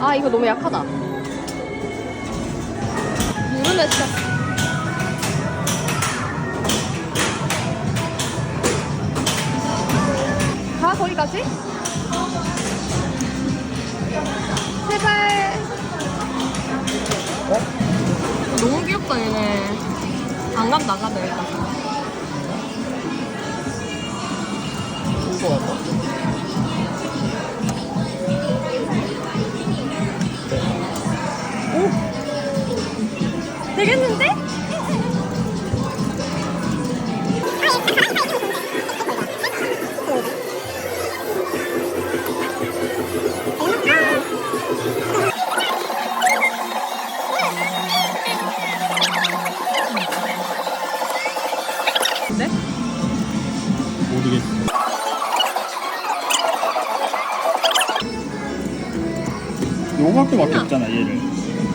아 이거 너무 약하다. 누르면 진짜. 다 거기까지? 제발. 너무 귀엽다 얘네. 안감 나가네. 이거 되겠는데? 네? 모르겠어. 요거밖에 밖에 없잖아 얘를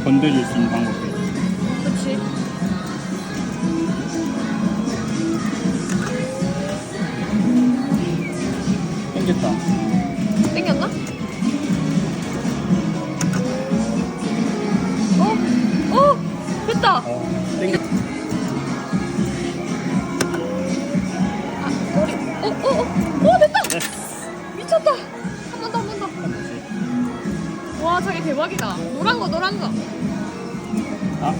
건드릴 수 있는 방법이. 생겼다. 땡겼나? 어? 어? 됐다! 어, 생겼. 아, 머리. 어, 어, 어, 어, 됐다! 네. 미쳤다! 한 번 더, 한 번 더. 와, 저게 대박이다. 노란 거, 노란 거. 아,